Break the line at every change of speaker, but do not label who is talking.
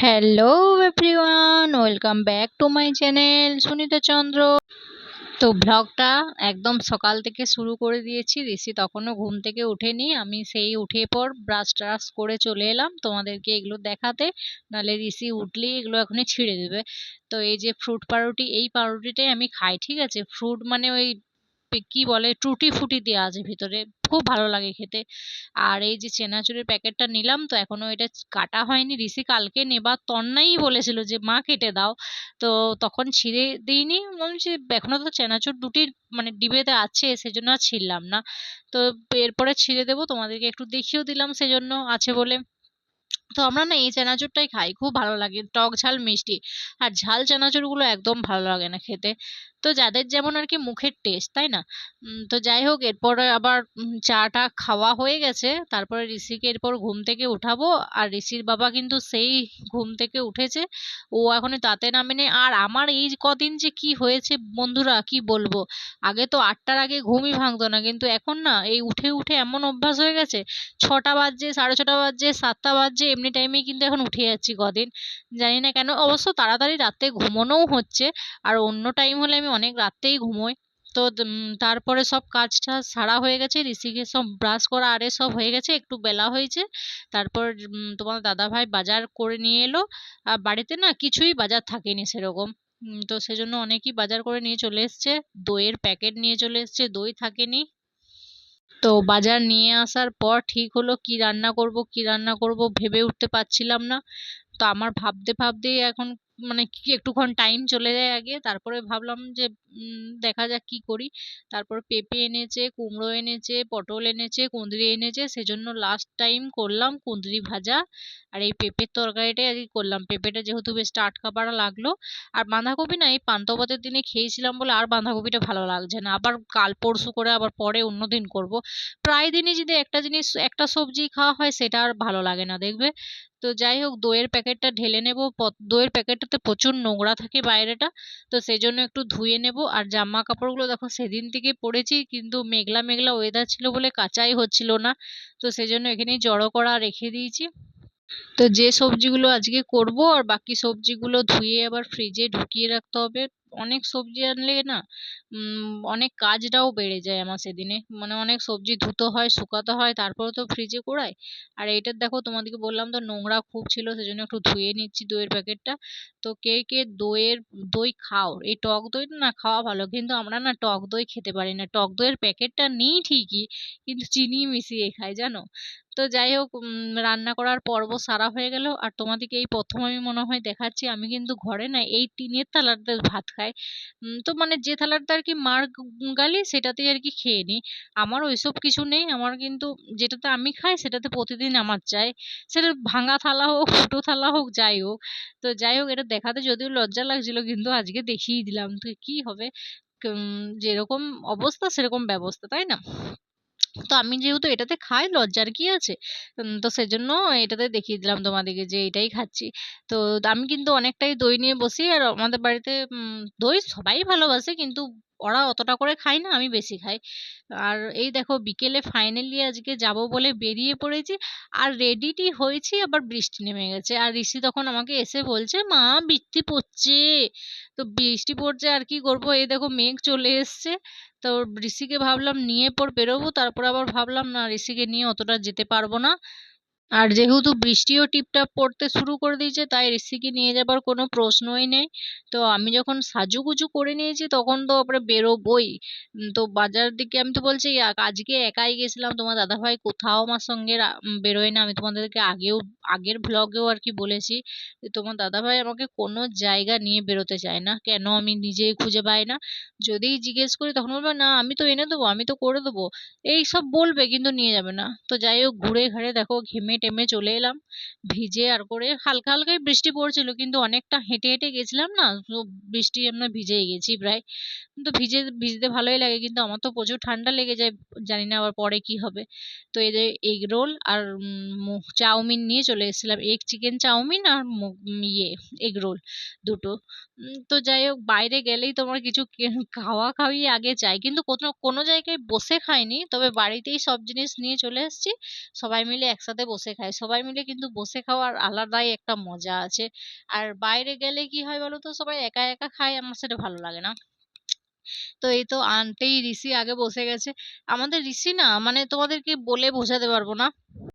Hello everyone welcome back to my channel Sunita Chandra তো ব্লগটা একদম সকাল থেকে শুরু করে দিয়েছি। ঋষি তখনও ঘুম থেকে উঠেনি। আমি সেই উঠে পর ব্রাশ ট্রাশ করে চলে এলাম তোমাদেরকে এগুলো দেখাতে। নাহলে ঋষি উঠলেই এগুলো এখনই ছিঁড়ে দেবে। তো এই যে ফ্রুট পাউরুটি এই পাউরুটিটাই আমি খাই, ঠিক আছে? ফ্রুট মানে ওই কি বলে টুটি ফুটি দেওয়া আছে ভিতরে। খুব ভালো লাগে খেতে। আর এই যে চেনাচুরের প্যাকেটটা নিলাম, তো এখনও এটা কাটা হয়নি। ঋষি কালকে নেবার তন্নাই বলেছিল যে, মা, কেটে দাও। তো তখন ছিঁড়ে দিইনি। বলছি এখনও তো চেনাচুর দুটি মানে ডিবেতে আছে, সেজন্য আর ছিঁড়লাম না। তো এরপরে ছিঁড়ে দেবো, তোমাদেরকে একটু দেখিয়েও দিলাম সেজন্য আছে বলে। তো আমরা না এই চানাচুরটাই খাই, খুব ভালো লাগে। টক ঝাল মিষ্টি। আর ঝাল চানাচুরগুলো একদম ভালো লাগে না খেতে। তো যাদের যেমন আর কি মুখের টেস্ট তাই না? তো যাই হোক, এরপরে আবার চাটা খাওয়া হয়ে গেছে, তারপরে ঋষিকে এরপর ঘুম থেকে উঠাবো, আর ঋষির বাবা কিন্তু সেই ঘুম থেকে উঠেছে, ও এখনই তাতে নামেনি, আর আমার এই কদিন যে কি হয়েছে বন্ধুরা, কি বলব? আগে তো আটটার আগে ঘুমই ভাঙতো না, কিন্তু এখন না, এই উঠে উঠে এমন অভ্যাস হয়ে গেছে, ছটা বাজছে, সাড়ে ছটা বাজছে, সাতটা বাজছে, এমনি টাইমেই কিন্তু এখন উঠে যাচ্ছি কদিন, জানি না কেন, অবশ্য তাড়াতাড়ি রাতে ঘুমোনোও হচ্ছে, আর অন্য টাইম হলে আমি অনেক রাত্রেই ঘুমোই। তো তারপরে সব কাজ টাজ সারা হয়ে গেছে, ঋষিকে সব ব্রাশ করা আরে সব হয়ে গেছে, একটু বেলা হয়েছে। তারপর তোমার দাদাভাই বাজার করে নিয়ে এলো। আর বাড়িতে না কিছুই বাজার থাকেনি সেরকম। তো সেজন্য অনেকই বাজার করে নিয়ে চলে এসছে। দইয়ের প্যাকেট নিয়ে চলে এসছে, দই থাকেনি। তো বাজার নিয়ে আসার পর ঠিক হলো কি রান্না করব, কি রান্না করব ভেবে উঠতে পারছিলাম না। তো আমার ভাবতে ভাবতেই এখন মানে কি একটুক্ষণ টাইম চলে যায় আগে, তারপরে ভাবলাম যে দেখা যাক কি করি। তারপর পেঁপে এনেছে, কুমড়ো এনেছে, পটল এনেছে, কুঁদরি এনেছে, সেজন্য লাস্ট টাইম করলাম কুঁদরি ভাজা। আর এই পেঁপের তরকারিটাই আজকে করলাম। পেঁপেটা যেহেতু বেশ টাটকা পাড়া লাগল। আর বাঁধাকপি না, এই পান্তা দিনে খেয়েছিলাম বলে আর বাঁধাকপিটা ভালো লাগছে না। আবার কাল পরশু করে আবার পরে অন্য দিন করব। প্রায় দিনই যদি একটা জিনিস, একটা সবজি খাওয়া হয়, সেটা আর ভালো লাগে না, দেখবে? তো যাই হোক, দইয়ের প্যাকেটটা ঢেলে নেব। দইয়ের প্যাকেটটাতে প্রচুর নোংরা থাকে বাইরেটা। তো সেই জন্য একটু ধুয়ে নেব। আর জামা কাপড়গুলো দেখো সেদিন থেকে পরেছি, কিন্তু মেঘলা মেঘলা ওয়েদার ছিল বলে কাচাই হচ্ছিল না। তো সেই জন্য এখানেই জড়ো করা রেখে দিয়েছি। তো যে সবজিগুলো আজকে করব, আর বাকি সবজিগুলো ধুয়ে আবার ফ্রিজে ঢুকিয়ে রাখতে হবে। অনেক সবজি আনলে না অনেক কাজটাও বেড়ে যায় আমার সেদিনে। মানে অনেক সবজি ধুতে হয়, শুকাতে হয় তারপরে তো ফ্রিজে কুড়াই আর এইটার দেখো, তোমাদেরকে বললাম তো নোংরা খুব ছিল, সেজন্য একটু ধুয়ে নিচ্ছি দইয়ের প্যাকেটটা। তো কে কে দইয়ের, দই খাও, এই টক দই না খাওয়া ভালো, কিন্তু আমরা না টক দই খেতে পারি না। টক দইয়ের প্যাকেটটা নিই ঠিকই, কিন্তু চিনি মিশিয়ে খাই, জানো? তো যাই হোক রান্না করার পর্ব সারা হয়ে গেল। আর তোমাদেরকে এই প্রথম আমি মনে হয় দেখাচ্ছি, আমি কিন্তু ঘরে না এই টিনের থালাতে ভাত খাই। তো মানে যে থালাটা আর কি মার গালি সেটাতেই আর কি খেয়ে নিই। আমার ওইসব কিছু নেই। আমার কিন্তু যেটাতে আমি খাই সেটাতে প্রতিদিন আমার চাই সেটা ভাঙা থালা হোক, ফুটো থালা হোক, যাই হোক। তো যাই হোক, এটা দেখাতে যদিও লজ্জা লাগছিল, কিন্তু আজকে দেখিয়ে দিলাম। তো কি হবে? যেরকম অবস্থা সেরকম ব্যবস্থা, তাই না? তো আমি যেহেতু এটাতে খাই, লজ্জার কি আছে? তো সেজন্য এটাতে দেখিয়ে দিলাম তোমাদেরকে যে এটাই খাচ্ছি। তো আমি কিন্তু অনেকটাই দই নিয়ে বসি, আর আমাদের বাড়িতে দই সবাই ভালোবাসে, কিন্তু ওরা অতটা করে খায় না, আমি বেশি খাই। আর এই দেখো বিকেলে ফাইনালি আজকে যাব বলে বেরিয়ে পড়েছি, আর রেডিটি হয়েছি, আবার বৃষ্টি নেমে গেছে। আর ঋষি তখন আমাকে এসে বলছে, মা, বৃষ্টি পড়ছে। তো বৃষ্টি পড়ছে, আর কি করব? এই দেখো মেঘ চলে এসছে। তো ঋষিকে ভাবলাম, নিয়ে পর বেরোবো। তারপর আবার ভাবলাম, না, ঋষিকে নিয়ে অতটা যেতে পারব না। আর যেহেতু বৃষ্টিও টিপটাপ পড়তে শুরু করে দিয়েছে, তাই ঋষিকে নিয়ে যাবার কোনো প্রশ্নই নেই। তো আমি যখন সাজুগুজু করে নিয়েছি, তখন তো তারপরে বেরোবই। তো বাজার দিকে আমি তো বলছি আজকে একাই গেছিলাম। তোমার দাদাভাই কোথাও আমার সঙ্গে বেরোয় না। আমি তোমাদেরকে আগেও, আগের ভ্লগেও আর কি বলেছি তোমার দাদাভাই আমাকে কোনো জায়গা নিয়ে বেরোতে চায় না। কেন আমি নিজেই খুঁজে পাই না? যদিই জিজ্ঞেস করি, তখন বলবে, না, আমি তো এনে দেবো, আমি তো করে দেবো। এই সব বলবে, কিন্তু নিয়ে যাবে না। তো যাই হোক, ঘুরে ঘাড়ে দেখো, ঘেমে টেমে চলে এলাম। ভিজে আর করে হালকা হালকাই বৃষ্টি পড়ছিল, কিন্তু অনেকটা হেঁটে হেঁটে গেছিলাম না, তো বৃষ্টি আমরা ভিজেই গেছি প্রায়। তো ভিজে, ভিজতে ভালোই লাগে, কিন্তু আমার তো প্রচুর ঠান্ডা লেগে যায়, জানি না আবার পরে কি হবে। তো এই যে এগ রোল আর চাউমিন নিয়ে চলে এসেছিলাম। এগ চিকেন চাউমিন আর ইয়ে এগ রোল দুটো। তো যাই হোক, বাইরে গেলেই তোমার কিছু খাওয়া খাওয়ি আগে চাই কিন্তু কোনো কোনো জায়গায় বসে খাইনি, তবে বাড়িতেই সব জিনিস নিয়ে চলে এসেছি। সবাই মিলে একসাথে বসে বসে খাই। সবাই মিলে কিন্তু বসে খাওয়ার আলাদাই একটা মজা আছে। আর বাইরে গেলে কি হয় বলো তো? সবাই একা, একা খায় আমার সেটা ভালো লাগে না। তো এই তো আনতেই ঋষি আগে বসে গেছে। আমাদের ঋষি না মানে তোমাদেরকে বলে বোঝাতে পারব না।